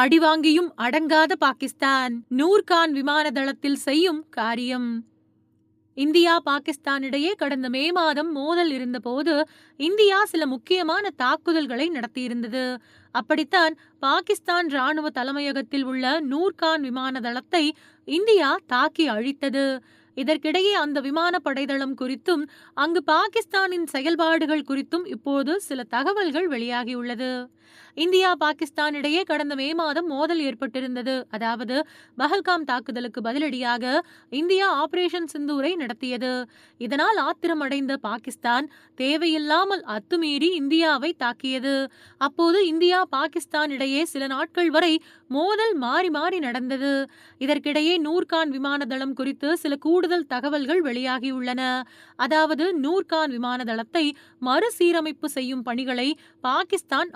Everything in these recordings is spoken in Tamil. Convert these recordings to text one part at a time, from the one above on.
அடிவாங்கியும் அடங்காத பாகிஸ்தான். நூர்கான் விமான தளத்தில் செய்யும் காரியம். இந்தியா பாகிஸ்தான் இடையே கடந்த மே மாதம் மோதல் இருந்தபோது இந்தியா சில முக்கியமான தாக்குதல்களை நடத்தியிருந்தது. அப்படித்தான் பாகிஸ்தான் ராணுவ தலைமையகத்தில் உள்ள நூர்கான் விமான தளத்தை இந்தியா தாக்கி அழித்தது. இதற்கிடையே அந்த விமான படைதளம் குறித்தும் அங்கு பாகிஸ்தானின் செயல்பாடுகள் குறித்தும் இப்போது சில தகவல்கள் வெளியாகியுள்ளது. இந்தியா பாகிஸ்தான் இடையே கடந்த மே மாதம் மோதல் ஏற்பட்டிருந்தது. அதாவது பஹல்காம் தாக்குதலுக்கு பதிலடியாக இந்தியா ஆபரேஷன் சிந்தூரை நடத்தியது. இதனால் ஆத்திரமடைந்த பாகிஸ்தான் தேவையில்லாமல் அத்துமீறி இந்தியாவை தாக்கியது. அப்போது இந்தியா பாகிஸ்தான் இடையே சில நாட்கள் வரை மோதல் மாறி மாறி நடந்தது. இதற்கிடையே நூர்கான் விமான தளம் குறித்து சில கூடுதல் தகவல்கள் வெளியாகியுள்ளன. அதாவது நூர்கான் விமான தளத்தை மறுசீரமைப்பு செய்யும் பணிகளை பாகிஸ்தான்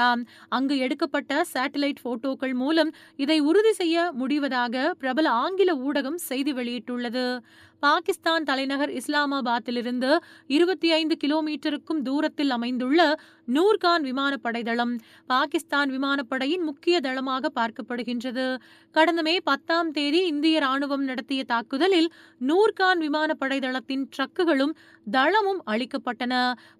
ஆரம்பித்துள்ளதாம் அங்கு எடுக்கப்பட்ட சேட்டலைட் போட்டோக்கள் மூலம் இதை உறுதி செய்ய முடிவதாக பிரபல ஆங்கில ஊடகம் செய்தி வெளியிட்டுள்ளது. பாகிஸ்தான் தலைநகர் இஸ்லாமாபாத்திலிருந்து இருபத்தி ஐந்து கிலோமீட்டருக்கும் தூரத்தில் அமைந்துள்ள நூர்கான் விமானப்படை தளம் பாகிஸ்தான் விமானப்படையின் முக்கிய தளமாக பார்க்கப்படுகின்றது. கடந்த மே பத்தாம் தேதி இந்திய ராணுவம் நடத்திய தாக்குதலில் நூர்கான் விமானப்படை தளத்தின் ட்ரக்குகளும் தளமும் அளிக்கப்பட்டன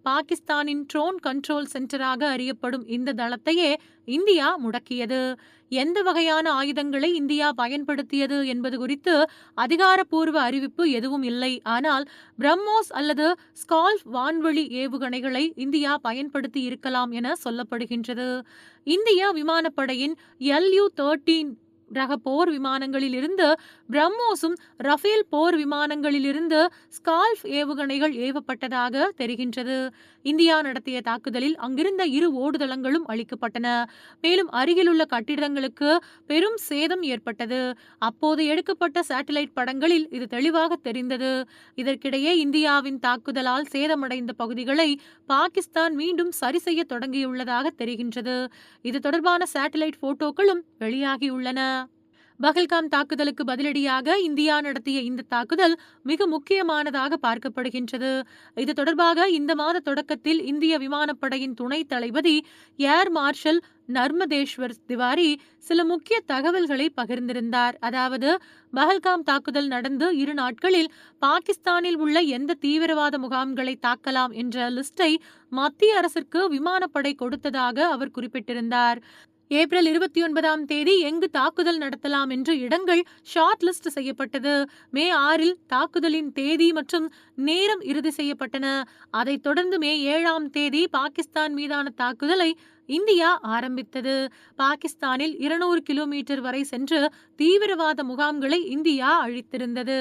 பாகிஸ்தானின் ட்ரோன் கண்ட்ரோல் சென்டராக அறியப்படும் இந்த தளத்தையே இந்தியா முடக்கியது. எந்த வகையான ஆயுதங்களை இந்தியா பயன்படுத்தியது என்பது குறித்து அதிகாரப்பூர்வ அறிவிப்பு எதுவும் இல்லை. ஆனால் பிரம்மோஸ் அல்லது ஸ்கால்ஃப் வான்வெளி ஏவுகணைகளை இந்தியா பயன்படுத்தி இருக்கலாம் என சொல்லப்படுகின்றது. இந்திய விமானப்படையின் எல்யூ தேர்ட்டீன் ரக போர் விமானங்களிலிருந்து பிரம்மோஸும் ரஃபேல் போர் விமானங்களிலிருந்து ஸ்கால்ஃப் ஏவுகணைகள் ஏவப்பட்டதாக தெரிகின்றது. இந்தியா நடத்திய தாக்குதலில் அங்கிருந்த இரு ஓடுதளங்களும் அளிக்கப்பட்டன மேலும் அருகிலுள்ள கட்டிடங்களுக்கு பெரும் சேதம் ஏற்பட்டது. அப்போது எடுக்கப்பட்ட சேட்டலைட் படங்களில் இது தெளிவாக தெரிந்தது. இதற்கிடையே இந்தியாவின் தாக்குதலால் சேதமடைந்த பகுதிகளை பாகிஸ்தான் மீண்டும் சரி செய்ய தொடங்கியுள்ளதாக தெரிகின்றது. இது தொடர்பான சேட்டலைட் போட்டோக்களும் வெளியாகியுள்ளன. பகல்காம் தாக்குதலுக்கு பதிலடியாக இந்தியா நடத்திய இந்த தாக்குதல் மிக முக்கியமானதாக பார்க்கப்படுகின்றது. இது தொடர்பாக இந்த மாத தொடக்கத்தில் இந்திய விமானப்படையின் துணைத் தளபதி ஏர் மார்ஷல் நர்மதேஸ்வர் திவாரி சில முக்கிய தகவல்களை பகிர்ந்திருந்தார். அதாவது பஹல்காம் தாக்குதல் நடந்து இரு நாட்களில் பாகிஸ்தானில் உள்ள எந்த தீவிரவாத முகாம்களை தாக்கலாம் என்ற லிஸ்டை மத்திய அரசிற்கு விமானப்படை கொடுத்ததாக அவர் குறிப்பிட்டிருந்தார். ஏப்ரல் இருபத்தி ஒன்பதாம் தேதி எங்கு தாக்குதல் நடத்தலாம் என்று இடங்கள் ஷார்ட் லிஸ்ட் செய்யப்பட்டது. மே ஆறில் தாக்குதலின் தேதி மற்றும் நேரம் இறுதி செய்யப்பட்டன. அதைத் தொடர்ந்து மே ஏழாம் தேதி பாகிஸ்தான் மீதான தாக்குதலை இந்தியா ஆரம்பித்தது. பாகிஸ்தானில் இருநூறு கிலோமீட்டர் வரை சென்று தீவிரவாத முகாம்களை இந்தியா அழித்திருந்தது.